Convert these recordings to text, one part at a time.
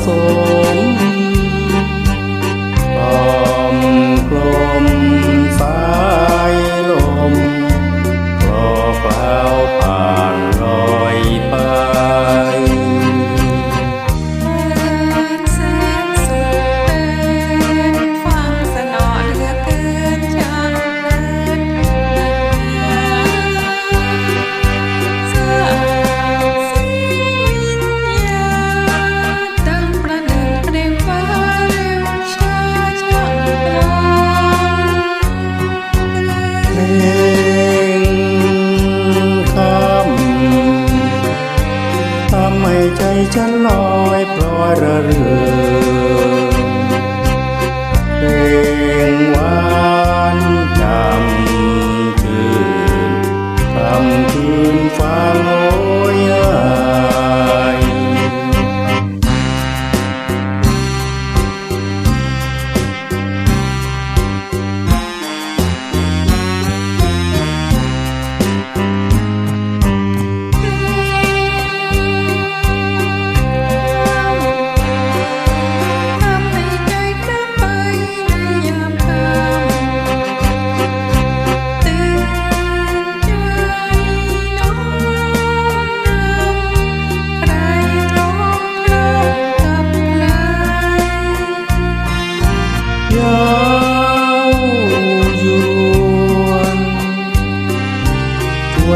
soul. ฉันลอยปลอยระเรือ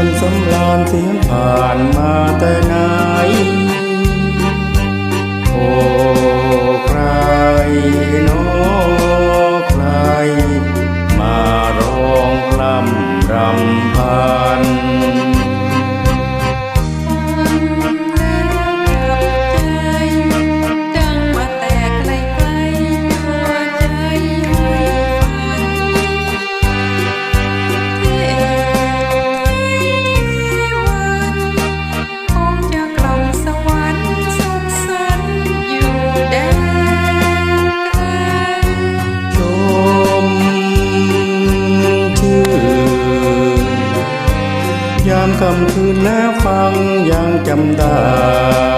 นสำราญเสียงผ่านมาแต่ไหน โอ้ใครโนอใคร มาร้องลำรำพาำคืนแล้วฟังยังจำได้